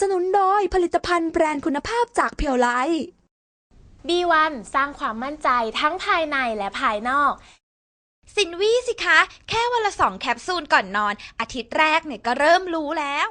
สนุนโดยผลิตภัณฑ์แบรนด์คุณภาพจากเพียวไล B1 สร้างความมั่นใจทั้งภายในและภายนอก สินวี่สิคะ แค่วันละสองแคปซูลก่อนนอน อาทิตย์แรกเนี่ยก็เริ่มรู้แล้ว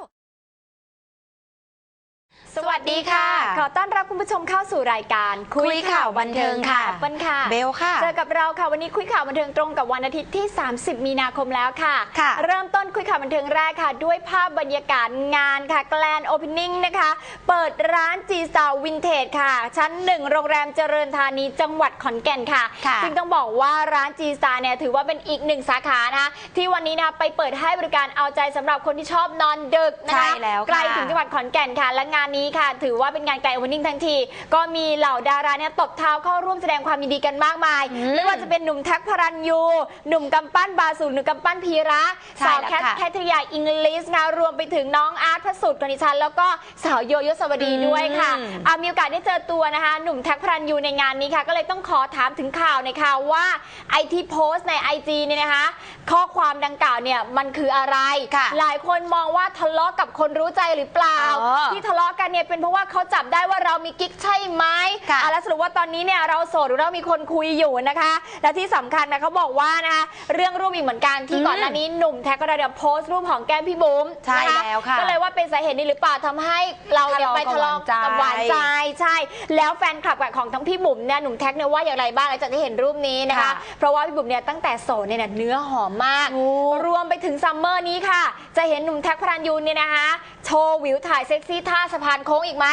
สวัสดีค่ะ ขอต้อนรับคุณผู้ชมเข้าสู่รายการคุยข่าวบันเทิงค่ะเปิ้ลค่ะ เบลค่ะ เจอกับเราค่ะ วันนี้คุยข่าวบันเทิงตรงกับวันอาทิตย์ที่ 30 มีนาคมแล้วค่ะค่ะเริ่มต้นคุยข่าวบันเทิงแรกค่ะ ด้วยภาพบรรยากาศงานค่ะแกลนโอเพนนิ่งนะคะ เปิดร้านจีซาววินเทจค่ะ ชั้นหนึ่งโรงแรมเจริญธานีจังหวัดขอนแก่นค่ะค่ะ ซึ่งต้องบอกว่าร้านจีซาเนี่ยถือว่าเป็นอีกหนึ่งสาขานะคะที่วันนี้นะคะไปเปิดให้บริการเอาใจสำหรับคนที่ชอบนอนดึกนะคะใช่แล้วค่ะไกลถึงจังหวัดขอนแก่นค่ะ และงานนี้ค่ะ ถือว่าเป็นงานไกลโอเวอร์นิ่งทั้งที ก็มีเหล่าดาราเนี่ยตบเท้าเข้าร่วมแสดงความยินดีกันมากมาย ไม่ว่าจะเป็นหนุ่มแท็กพระรันยู หนุ่มกำปั้นบาสูหนุ่มกำปั้นพีระใช่สาวแล้วแคทค่ะแคทริยาอิงลิสนะรวมไปถึงน้องอาร์ตพระสุดกนิชัน แล้วก็สาวโยโยสวดีด้วยค่ะอืมอะมีโอกาสได้เจอตัวนะคะ หนุ่มแท็กพระรันยูในงานนี้ค่ะ ก็เลยต้องขอถามถึงข่าวในอยค่ะว่าไอที่โพสต์ใน IG เนี่ยนะคะ ข้อความดังกล่าวเนี่ยมันคืออะไรค่ะหลายคนมองว่าทะเลาะกับคนรู้ใจหรือเปล่าอ๋อที่ทะเลาะกันเนี่ยเป็นเพราะว่าเขาจับได้ว่าเรามีกิ๊กใช่ไหมค่ะ อะแล้วสรุปว่าตอนนี้เนี่ยเราโสดหรือเรามีคนคุยอยู่นะคะ และที่สำคัญนะเขาบอกว่านะคะเรื่องรูปอีกเหมือนกันที่อืมก่อนหน้านี้หนุ่มแท็กก็ได้โพสต์รูปของแก้มพี่บุ๋มใช่นแล้วค่ะก็เลยว่าเป็นสาเหตุนี้หรือเปล่าทำให้เราเนี่ยไปทะเลาะกับหวานใจใช่แล้วแฟนคลับของทั้งพี่บุ๋มเนี่ยหนุ่มแท็กเนี่ยว่าอย่างไรบ้างหลังจากที่เห็นรูปนี้นะคะ ค่ะเพราะว่าพี่บุ๋มเนี่ยตั้งแต่โสดเนี่ยนะเนื้อหอมมากโอ้รวมไปถึงซัมเมอร์นี้ค่ะ จะเห็นหนุ่มแท็กพระรันยูเนี่ยนะคะ โชว์วิวถ่ายเซ็กซี่ท่าสะพานโค้งอีกไหม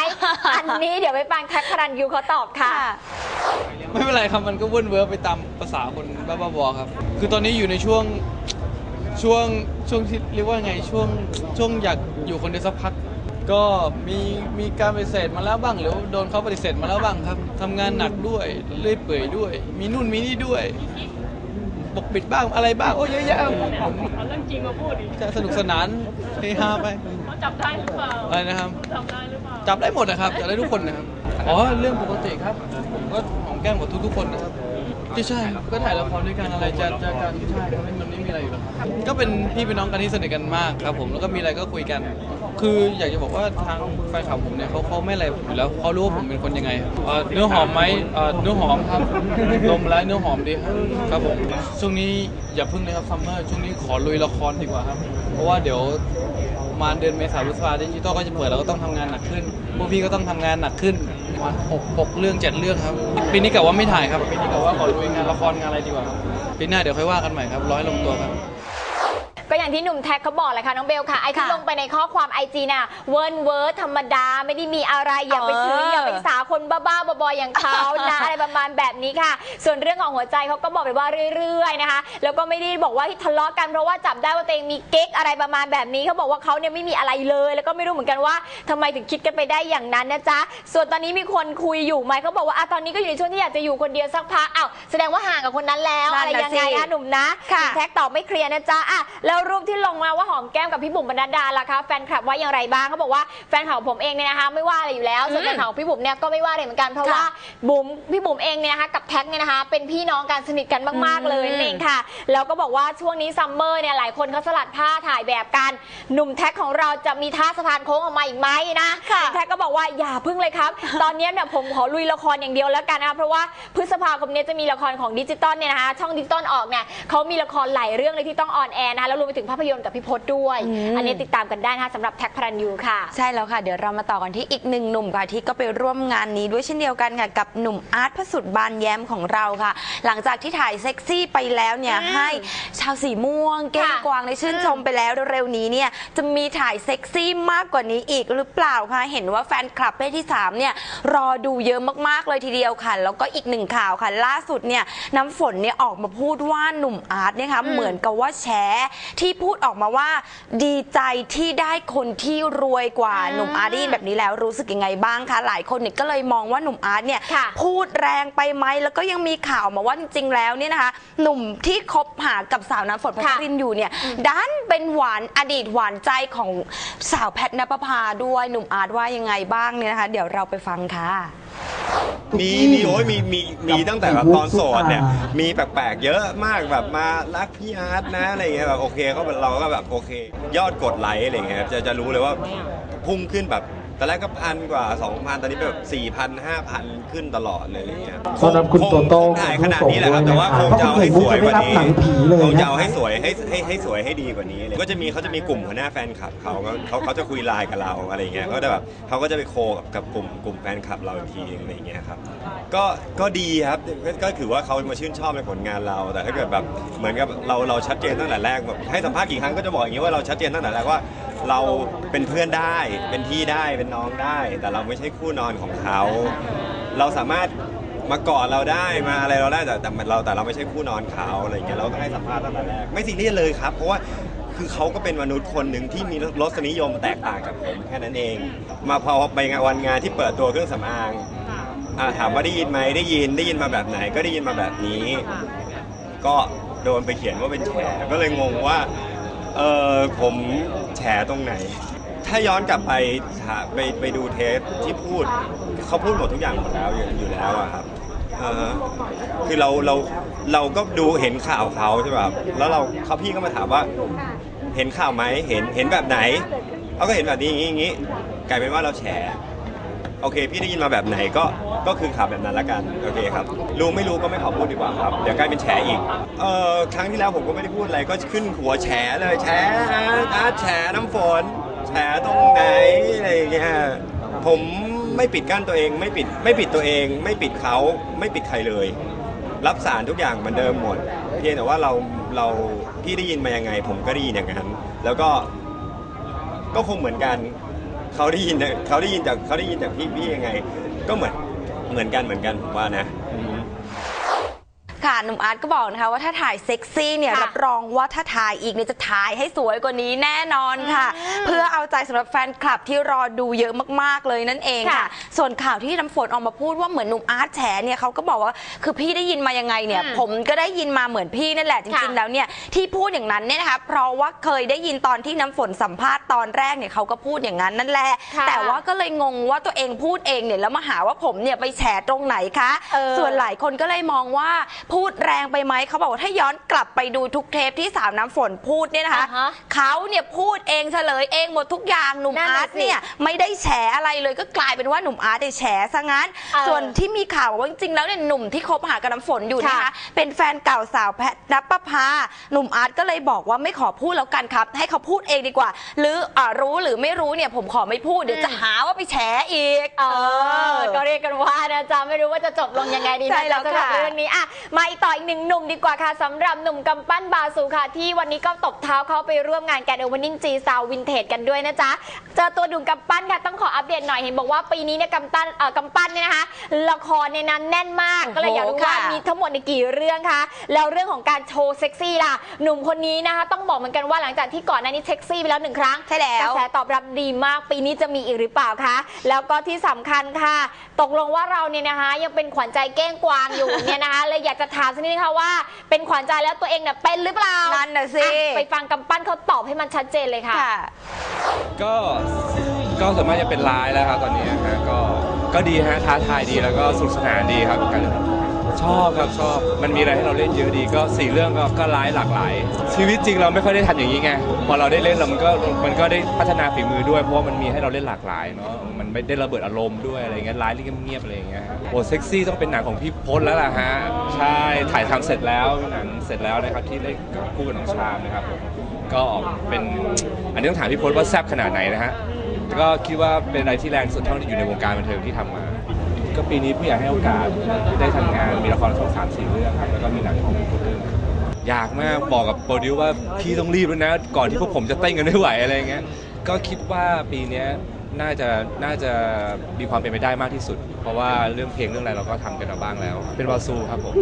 อันนี้เดี๋ยวไปฟังแท็กพระรันยูเขาตอบค่ะ ไม่เป็นไรครับมันก็เว่นเวิร์ไปตามภาษาคนบ้าๆบอๆครับ คือตอนนี้อยู่ในช่วงช่วงช่วงที่เรียกว่าไงช่วงช่วงอยากอยู่คนเดียวสักพัก ก็มีมีการปฏิเสธมาแล้วบ้าง หรือว่าโดนเขาปฏิเสธมาแล้วบ้างครับทำงานหนักด้วยเลื่อยเปื่อยด้วย มีนู่นมีนี่ด้วยปกปิดบ้างอะไรบ้างโอ้เยอะแยะผมเอาเรื่องจริงมาพูดดิจะสนุกสนานเฮฮาไปเขาจับได้หรือเปล่าอะไรนะครับจับได้หรือเปล่า จับได้หมดนะครับจับได้ทุกคนนะครับอ๋อเรื่องปกติครับผมก็หอมแก้มกับทุกๆคนนะครับที่ใช่ก็ถ่ายละครด้วยกันอะไรจะจะจะใช่ครับมันไม่มีอะไรอยู่แล้วครับก็เป็นพี่เป็นน้องกันที่สนิทกันมากครับ ผมแล้วก็มีอะไรก็คุยกัน คืออยากจะบอกว่าทางแฟนคลับผมเนี่ยเขาเขาไม่อะไรผมอยู่แล้วเขารู้ว่าผมเป็นคนยังไงเอ่อเนื้อหอมไหมเอ่อเนื้อหอมครับลมและเนื้อหอมดีครับครับผมช่วงนี้อย่าพึ่งเลยครับซัมเมอร์ช่วงนี้ขอลุยละครดีกว่าครับ เพราะว่าเดี๋ยว ประมาณเดือนเมษายนพฤษภาดิจิตอลก็จะเปิดเราก็ต้องทำงานหนักขึ้นพวกพี่ก็ต้องทำงานหนักขึ้นประมาณหกหกเรื่องเจ็ดเรื่องครับ ปีนี้กะว่าไม่ถ่ายครับปีนี้กะว่าขอลุยงานละครงานอะไรดีกว่าครับปีหน้าเดี๋ยวค่อยว่ากันใหม่ครับร้อยลงตัวครับก็ อย่างที่หนุ่มแท็กเขาบอกแหละค่ะน้องเบลค่ะไอที่ค่ะลงไปในข้อความไอจีน่ะเวิร์นเวิร์ดธรรมดาไม่ได้มีอะไรอย่าไปถือเอออย่าไปสาคนบ้าๆบอๆอย่างเขานะอะไรประมาณแบบนี้ค่ะ ส่วนเรื่องของหัวใจเขาก็บอกไปว่าเรื่อยๆนะคะ แล้วก็ไม่ได้บอกว่าที่ทะเลาะกันเพราะว่าจับได้ว่าตัวเองมีเก๊กอะไรประมาณแบบนี้เขาบอกว่าเขาเนี่ยไม่มีอะไรเลย แล้วก็ไม่รู้เหมือนกันว่าทำไมถึงคิดกันไปได้อย่างนั้นนะจ๊ะส่วนตอนนี้มีคนคุยอยู่ไหมเขาบอกว่าอะตอนนี้ก็อยู่ในช่วงที่อยากจะอยู่คนเดียวสักพักอ้าวแสดงว่าห่างกับคนนั้นแล้วนั่อะนไรน่ะยังไงสิอะหนุ่มนะค่ะหนุ่มแท็กตอบไม่เคลียร์นะจ๊ะอะแล้วรูปที่ลงมาว่าหอมแก้มกับพี่บุ๋มบรรณดาล่ะคะแฟนคลับว่าอย่างไรบ้างเขาบอกว่าแฟนคลับของผมเองเนี่ยนะคะไม่ว่าอะไรอยู่แล้วส่วนแฟนคลับของพี่บุ๋มเนี่ยก็ไม่ว่าอะไรเหมือนกันเพราะว่าบุ๋มพี่บุ๋มเองเนี่ยนะคะกับแท็กเนี่ยนะคะเป็นพี่น้องกันสนิทกันมากๆเลยอืมนั่นเองค่ะแล้วก็บอกว่าช่วงนี้ซัมเมอร์เนี่ยหลายคนเขาสลัดผ้าถ่ายแบบกันหนุ่มแท็กของเราจะมีท่าสะพานโค้งออกมาอีกไหมนะหนุ่มแท็กก็บอกว่าอย่าพึ่งเลยครับ ตอนนี้เนี่ยผมขอลุยละครอย่างเดียวแล้วกันนะคะเพราะว่าพฤษภาคมนี้จะมีละครของดิจิตอลเนี่ยนะคะช่องดิจิตอลออกเนี่ยเขามีละครหลายเรื่องเลยที่ต้องออนแอร์นะคะแล้วรวมไปถึงภาพยนตร์กับพี่พศด้วยอืมอันนี้ติดตามกันได้นะคะสำหรับแท็กพระรันยูค่ะ ใช่แล้วค่ะ เดี๋ยวเรามาต่อกันที่อีกหนึ่งหนุ่มค่ะที่ก็ไปร่วมงานนี้ด้วยเช่นเดียวกันค่ะกับหนุ่มอาร์ตพระสุดบานแย้มของเราค่ะ หลังจากที่ถ่ายเซ็กซี่ไปแล้วเนี่ยอืมให้ชาวสีม่วงเก้งค่ะกวางได้ชื่นชมไปแล้วเร็วๆนี้เนี่ยจะมีถ่ายเซ็กซี่มากกว่านี้อีกหรือเปล่าคะเห็นว่าแฟนคลับเพศที่สามเนี่ยรอดูเยอะมากๆเลยทีเดียวค่ะ แล้วก็อีกหนึ่งข่าวค่ะ ล่าสุดเนี่ยน้ำฝนเนี่ยออกมาพูดว่าหนุ่มอาร์ตเนี่ยค่ะเหมือนกับว่าแชร์ที่พูดออกมาว่า ดีใจที่ได้คนที่รวยกว่าอืมหนุ่มอาร์ตได้ยินแบบนี้แล้วรู้สึกยังไงบ้างคะหลายคนเนี่ยก็เลยมองว่าหนุ่มอาร์ตเนี่ยค่ะพูดแรงไปไหมแล้วก็ยังมีข่าวมาว่าจริงๆแล้วเนี่ยนะคะ หนุ่มที่คบหากับสาวน้ำฝนพัชค่ะ รินอยู่เนี่ยดันเป็นหวานอดีตหวานใจของสาวแพทนปภาด้วยหนุ่มอาร์ตว่ายังไงบ้างเนี่ยนะคะ เดี๋ยวเราไปฟังค่ะ มีมีโอ้ยมีมีมีตั้งแต่แบบตอนโสดเนี่ย มีแปลกๆเยอะมากแบบมารักพี่อาร์ตนะอะไรเงี้ยแบบโอเคเขาแบบเราก็แบบโอเค ยอดกดไลค์อะไรเงี้ยจะจะรู้เลยว่าพุ่งขึ้นแบบ ตอนแรกก็พันกว่า 2,000 ตอนนี้แบบ4,000 5,000 ขึ้นตลอดเลยอะไรเงี้ยต้อนรับคุณโตโต้คงถ่ายขนาดนี้แหละครับ แต่ว่าคงจะเอาให้สวยกว่านี้เพราะคุณไข่มุกจะไม่รับหนังผีเลยคงจะนะเอาให้สวยให้ให้ให้สวยให้ดีกว่านี้เลยก็จะมีเขาจะมีกลุ่มหัวหน้าแฟนคลับเขาก็เขาเขาจะคุยไลน์กับเราอะไรเงี้ยก็จะแบบเขาก็จะไปโคกับกับกลุ่มกลุ่มแฟนคลับเราอีกทีนึงอะไรเงี้ยครับก็ก็ดีครับก็ก็ถือว่าเขามาชื่นชอบในผลงานเราแต่ถ้าเกิดแบบเหมือนกับเราเราชัดเจนตั้งแต่แรกแบบให้สัมภาษณ์กี่ครั้งก็จะบอกอย่างนี้ว่าเราชัดเจนตั้งแต่แรกว่า เราเป็นเพื่อนได้ เป็นพี่ได้เป็นน้องได้ แต่เราไม่ใช่คู่นอนของเขา เราสามารถมากอดเราได้มาอะไรเราได้แต่แต่เราแต่เราไม่ใช่คู่นอนเขาอะไรอย่างเงี้ยเราก็ให้สัมภาษณ์ตั้งแต่แรกไม่ซีเรียสเลยครับ เพราะว่าคือเขาก็เป็นมนุษย์คนหนึ่งที่มีรสนิยมแตกต่างกับผมแค่นั้นเอง มาพอไปงานวันงานที่เปิดตัวเครื่องสำอางอ่าถามว่าได้ยินไหมได้ยินได้ยินมาแบบไหนก็ได้ยินมาแบบนี้ ก็โดนไปเขียนว่าเป็นแฉก็เลยงงว่า เออผมแฉตรงไหน ถ้าย้อนกลับไปหาไปไปดูเทปที่พูดเขาพูดหมดทุกอย่างหมดแล้วอยู่อยู่แล้วอะครับอ่าฮะคือเราเราเราก็ดูเห็นข่าวเขาใช่ป่ะครับแล้วเราเขาพี่ก็มาถามว่า เห็นข่าวไหมเห็นเห็นแบบไหนเขาก็เห็นแบบนี้อย่างนี้อย่างนี้กลายเป็นว่าเราแฉโอเค พี่ได้ยินมาแบบไหนก็ ก็คือข่าวแบบนั้นละกันโอเคครับรู้ไม่รู้ก็ไม่ขอพูดดีกว่าครับเดี๋ยวกลายเป็นแฉอีกเอ่อครั้งที่แล้วผมก็ไม่ได้พูดอะไรก็ขึ้นหัวแฉเลยแฉอาร์ตแฉน้ำฝนแฉตรงไหนอะไรอย่างเงี้ยผมไม่ปิดกั้นตัวเองไม่ปิดไม่ปิดตัวเอง ไม่ปิดเขาไม่ปิดใครเลย รับสารทุกอย่างเหมือนเดิมหมดเพียงแต่ว่าเราเราพี่ได้ยินมายังไง ผมก็ได้ยินอย่างนั้น แล้วก็ก็คงเหมือนกันเขาได้ยินเขาได้ยินจากเขาได้ยินจากพี่พี่ยังไง ก็เหมือน เหมือนกันเหมือนกันผมว่านะ ค่ะหนุ่มอาร์ตก็บอกนะคะว่าถ้าถ่ายเซ็กซี่เนี่ยค่ะรับรองว่าถ้าถ่ายอีกเนี่ยจะถ่ายให้สวยกว่านี้แน่นอนค่ะ เพื่อเอาใจสำหรับแฟนคลับที่รอดูเยอะมากๆเลยนั่นเองค่ะ ค่ะ ส่วนข่าวที่น้ำฝนออกมาพูดว่าเหมือนหนุ่มอาร์ตแฉเนี่ยเขาก็บอกว่าคือพี่ได้ยินมายังไงเนี่ย อืมผมก็ได้ยินมาเหมือนพี่นั่นแหละจริงค่ะๆแล้วเนี่ยที่พูดอย่างนั้นเนี่ยนะคะเพราะว่าเคยได้ยินตอนที่น้ำฝนสัมภาษณ์ตอนแรกเนี่ยเขาก็พูดอย่างนั้นนั่นแหละ ค่ะแต่ว่าก็เลยงงว่าตัวเองพูดเองเนี่ยแล้วมาหาว่าผมเนี่ยไปแฉตรงไหนคะ เออส่วนหลายคนก็เลยมองว่าพูดแรงไปไหมเขาบอกว่าถ้าย้อนกลับไปดูทุกเทปที่สาวน้ำฝนพูดเนี่ยนะคะ อ่าฮะเขาเนี่ยพูดเองเฉลยเองหมดทุกอย่างหนุ่มนั่นน่ะอาร์ตเนี่ยไม่ได้แฉอะไรเลยก็กลายเป็นว่าหนุ่มอาร์ตเนี่ยแฉซะงั้น เออส่วนที่มีข่าวว่าจริงๆแล้วเนี่ยหนุ่มที่คบหากับน้ำฝนอยู่นะคะค่ะ เป็นแฟนเก่าสาวแพทนับประภาหนุ่มอาร์ตก็เลยบอกว่าไม่ขอพูดแล้วกันครับ ให้เขาพูดเองดีกว่า หรืออ่ารู้หรือไม่รู้เนี่ยผมขอไม่พูดเดี๋ยวจะหาว่าไปแฉอีก เออ ก็เรียกกันว่านะจ๊ะไม่รู้ว่าจะจบลงยังไงดีใช่นะแล้จ๊ะวสำหรับค่ะ เรื่องนี้อะมาอีกต่ออีกหนึ่งหนุ่มดีกว่าค่ะสำหรับหนุ่มกำปั้นบาสูค่ะ ที่วันนี้ก็ตบเท้าเขาไปร่วมงานแกนเอเวอร์นิ่งจีซาววินเทจกันด้วยนะจ๊ะ เจอตัวหนุ่มกำปั้นค่ะ ต้องขออัปเดตหน่อยเห็นบอกว่าปีนี้เนี่ยกำปั้นเอ่อกำปั้นเนี่ยนะคะ ละครในนั้นแน่นมากโอ้โหก็เลยอยากรู้ว่าค่ะมีทั้งหมดในกี่เรื่องคะแล้วเรื่องของการโชว์เซ็กซี่ล่ะหนุ่มคนนี้นะคะ ต้องบอกเหมือนกันว่าหลังจากที่ก่อนหน้านี้เซ็กซี่ไปแล้วหนึ่งครั้งใช่แล้วกระแสตอบรับดีมากปีนี้จะมีอีกหรือเปล่าคะแล้วก็ที่สำคัญค่ะ ตกลงว่าเราเนี่ยนะคะ ยังเป็นขวัญใจเก้งกวางอยู่เนี่ยนะคะเลยอยากจะถามสักนิดนึงค่ะว่าเป็นขวัญใจแล้วตัวเองเนี่ยเป็นหรือเปล่านั่นน่ะสิ อ่ไปฟังกำปั้นเขาตอบให้มันชัดเจนเลยค่ะ ค่ะ ก็ก็ส่วนมากจะเป็นไลน์แล้วครับตอนนี้ฮะก็ก็ดีฮะท้าทายดีแล้วก็สนุกสนานดีครับกัน ชอบครับชอบ มันมีอะไรให้เราเล่นเยอะดีก็สี่เรื่องก็ก็ไลน์หลากหลาย ชีวิตจริงเราไม่ค่อยได้ทำอย่างนี้ไงพอเราได้เล่นเรามันก็มันก็ได้พัฒนาฝีมือด้วยเพราะว่ามันมีให้เราเล่นหลากหลายเนาะมันไม่ได้ระเบิดอารมณ์ด้วยอะไรเงี้ยไลน์เงียบๆอะไรอย่างเงี้ยฮะโอ้เซ็กซี่ต้องเป็นหนังของพี่พจน์แล้วล่ะฮะใช่ถ่ายทำเสร็จแล้วหนังเสร็จแล้วนะครับที่ได้คู่กับน้องชามนะครับผมก็เป็นอันนี้ต้องถามพี่พจน์ว่าแซ่บขนาดไหนนะฮะก็คิดว่าเป็นอะไรที่แรงสุดเท่าที่อยู่ในวงการบันเทิงที่ทำมา ก็ปีนี้ผู้อยากให้โอกาสได้ทำงานมีละครช่องสามสี่เรื่องครับแล้วก็มีหนังของพี่พจน์ด้วยอยากมากบอกกับโปรดิวว่าพี่ต้องรีบแล้วนะ ก่อนที่พวกผมจะเต้นกันไม่ไหวอะไรเงี้ยก็คิดว่าปีเนี้ย น่าจะน่าจะมีความเป็นไปได้มากที่สุด เพราะว่าเรื่องเพลงเรื่องอะไรเราก็ทำกันมาบ้างแล้ว เป็นวาซูครับผม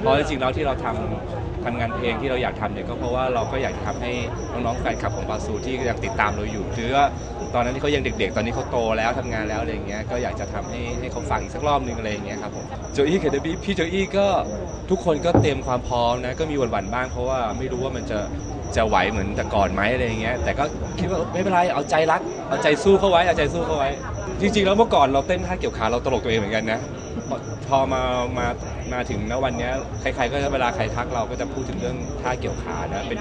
เพราะจริงๆแล้วที่เราทำทำงานเพลงที่เราอยากทำเนี่ยก็เพราะว่าเราก็อยากจะทำให้น้องๆแฟนคลับของบาซูที่ยังติดตามเราอยู่คือว่าตอนนั้นที่เขายังเด็ก ๆ ตอนนี้เขาโตแล้วทำงานแล้วอะไรอย่างเงี้ยก็อยากจะทำให้ให้เขาฟังอีกสักรอบนึงอะไรอย่างเงี้ยครับผมโจอี้เคเดบี้พี่โจอี้ก็ทุกคนก็เตรียมความพร้อมนะก็มีหวั่นๆบ้างเพราะว่าไม่รู้ว่ามันจะ จะไหวเหมือนแต่ก่อนไหมอะไรอย่างเงี้ยแต่ก็คิดว่าไม่เป็นไรเอาใจรัก เอาใจสู้เข้าไว้เอาใจสู้เข้าไว้ จริง ๆ แล้วเมื่อก่อนเราเต้นท่าเกี่ยวขาเราตลกตัวเองเหมือนกันนะพอมามามาถึงณวันนี้ใครๆก็เวลาใครทักเราก็จะพูดถึงเรื่องท่าเกี่ยวขานะเป็น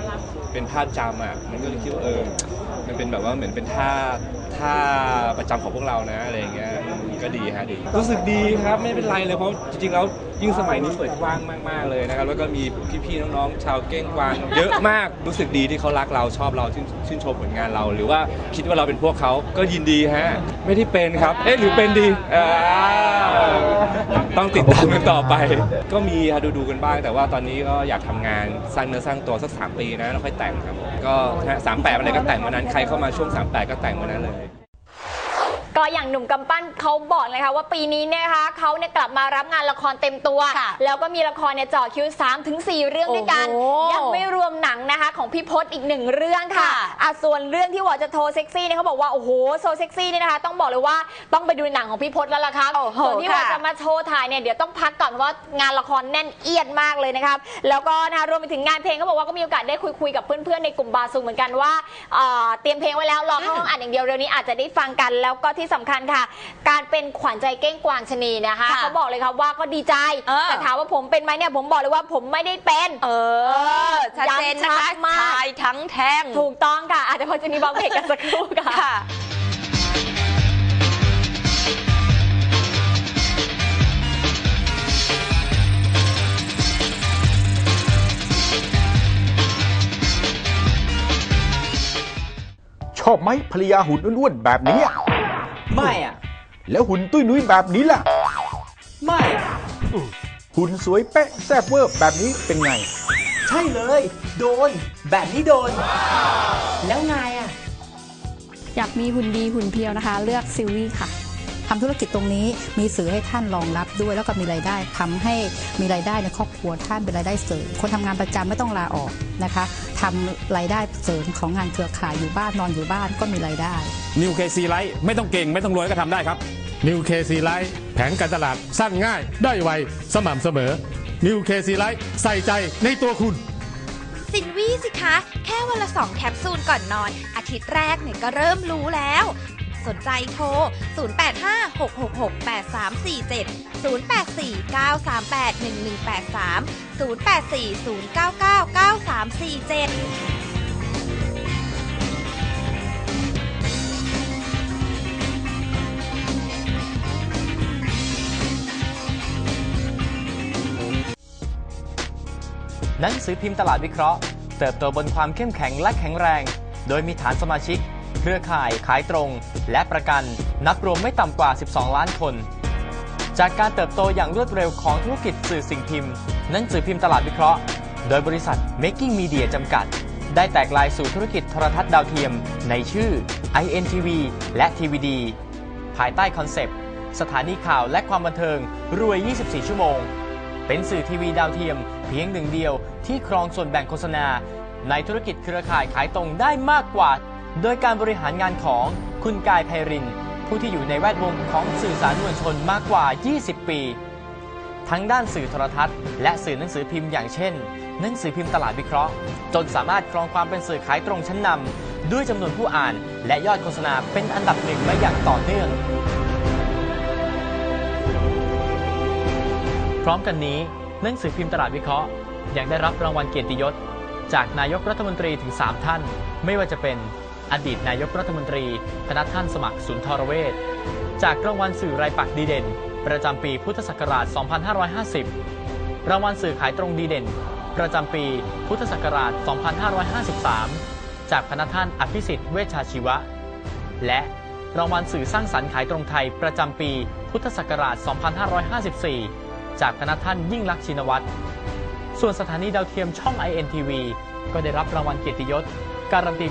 เป็นภาจำอะมันก็เลยคิดว่าเออมันเป็นแบบว่าเหมือนเป็นท่าท่าประจำของพวกเรานะอะไรอย่างเงี้ย ก็ดีฮะดีรู้สึกดีครับไม่เป็นไรเลยเพราะจริงๆแล้วยิ่งสมัยนี้เปิดกว้างมากๆเลยนะครับแล้วก็มีพี่ๆน้องๆชาวเก้งกวางเยอะมากรู้สึกดีที่เขารักเราชอบเราชื่นชื่นชมผลงานเรา หรือว่าคิดว่าเราเป็นพวกเขาก็ยินดีฮะไม่ได้เป็นครับเอ๊ะหรือเป็นดีอ่าต้องติดตามกันต่อไป ก็มีฮะดูดูๆกันบ้าง แต่ว่าตอนนี้ก็อยากทำงานสร้างเนื้อสร้างตัวสักสามปีนะแล้วค่อยแต่งครับก็สามแปดอะไรก็แต่งวันนั้นใครเข้ามาช่วงสามแปดก็แต่งวันนั้นเลย ก็อย่างหนุ่มกำปั้นเขาบอกเลยค่ะว่าปีนี้เนี่ยนะคะเขาเนี่ยกลับมารับงานละครเต็มตัว ค่ะแล้วก็มีละครเนี่ยเจ่อคิว3ถึง4เรื่องด้วยกัน โอ้โหยังไม่รวมหนังนะคะ ของพี่พศอีกหนึ่งเรื่องค่ะค่ะอะส่วนเรื่องที่ว่าจะโทรเซ็กซี่เนี่ยเขาบอกว่า โอ้โหโซเซ็กซี่เนี่ยนะคะ ต้องบอกเลยว่าต้องไปดูหนังของพี่พศแล้วล่ะครับโอ้โหส่วนที่ว่าค่ะ จะ มาโชว์ถ่ายเนี่ยเดี๋ยวต้องพักก่อนเพราะว่างานละครแน่นเอียดมากเลยนะครับ แล้วก็นะคะรวมไปถึงงานเพลงเขาบอกว่าก็มีโอกาสได้คุยคุยๆกับเพื่อนๆในกลุ่มบาซูเหมือนกันว่าเอ่อเตรียมเพลงไว้แล้วรอเข้าห้องอัดอย่างเดียวเร็วนี้อาจจะได้ฟังกันแล้วก็ที่สำคัญค่ะ การเป็นขวัญใจเก้งกวางชะนีนะคะค่ะเขาบอกเลยครับว่าก็ดีใจเออ แต่ถามว่าผมเป็นไหมเนี่ยผมบอกเลยว่าผมไม่ได้เป็น เออชัดเจนนะคะย้ำชัดมาก ชายทั้งแท่ง ถูกต้องค่ะอาจจะพอจะมีบางเพลงกันสักครู่ค่ะ ค่ะ ชอบไหมภรรยาหุ่นอ้วนๆแบบนี้อะ ไม่อะ แล้วหุ่นตุ้ยนุ้ยแบบนี้ล่ะ ไม่ หุ่นสวยเป๊ะแซ่บเวอร์แบบนี้เป็นไง ใช่เลย โดน แบบนี้โดน แล้วไงอะ อยากมีหุ่นดีหุ่นเพรียวนะคะ เลือกซิลวี่ค่ะทำธุรกิจตรงนี้มีสื่อให้ท่านรองรับด้วย แล้วก็มีรายได้ทำให้มีรายได้ในครอบครัวท่านเป็นรายได้เสริมคนทำงานประจำไม่ต้องลาออกนะคะ ทำรายได้เสริมของงานเครือข่ายอยู่บ้านนอนอยู่บ้านก็มีรายได้นิวเคซีไลท์ไม่ต้องเก่งไม่ต้องรวยก็ทำได้ครับนิวเคซีไลท์แผนการตลาดสั้นง่าย ได้ไว สม่ำเสมอนิวเคซีไลท์ใส่ใจในตัวคุณสินวี่สิคะ แค่วันละสองแคปซูลก่อนนอน อาทิตย์แรกเนี่ยก็เริ่มรู้แล้ว สนใจโทร 0856683347 47หนังสือพิมพ์ตลาดวิเคราะห์ เติบโตบนความเข้มแข็งและแข็งแรง โดยมีฐานสมาชิก เครือข่ายขายตรง และประกันนับรวมไม่ต่ำกว่า 12 ล้านคน จากการเติบโตอย่างรวดเร็วของธุรกิจสื่อสิ่งพิมพ์ หนังสือพิมพ์ตลาดวิเคราะห์ โดยบริษัท Making Media จำกัด ได้แตกลายสู่ธุรกิจโทรทัศน์ดาวเทียม ในชื่อ INTV และ TVD ภายใต้คอนเซปต์ สถานีข่าวและความบันเทิง รวย 24 ชั่วโมง เป็นสื่อทีวีดาวเทียม เพียงหนึ่งเดียวที่ครองส่วนแบ่งโฆษณา ในธุรกิจเครือข่ายขายตรงได้มากกว่า โดยการบริหารงานของคุณกายไพริน ผู้ที่อยู่ในแวดวงของสื่อสารมวลชนมากกว่า 20 ปี ทั้งด้านสื่อโทรทัศน์ และสื่อหนังสือพิมพ์อย่างเช่น หนังสือพิมพ์ตลาดวิเคราะห์ จนสามารถครองความเป็นสื่อขายตรงชั้นนำด้วยจำนวนผู้อ่าน และยอดโฆษณาเป็นอันดับหนึ่งมาอย่างต่อเนื่อง พร้อมกันนี้ หนังสือพิมพ์ตลาดวิเคราะห์ยังได้รับรางวัลเกียรติยศ จากนายกรัฐมนตรีถึง 3 ท่าน ไม่ว่าจะเป็นอดีตนายกรัฐมนตรีคณะท่านสมัครสุนทรเวชจากรางวัลสื่อรายปักดีเด่น ประจำปีพุทธศักราช 2550 รางวัลสื่อขายตรงดีเด่น ประจำปีพุทธศักราช 2553 จากพนักท่านอภิสิทธิ์เวชชาชีวะ และรางวัลสื่อสร้างสรรค์ขายตรงไทยประจำปีพุทธศักราช 2554 จากพนักท่านยิ่งลักษณ์ชินวัตร ส่วนสถานีดาวเทียมช่อง INTV ก็ได้รับรางวัลเกียรติยศการันตี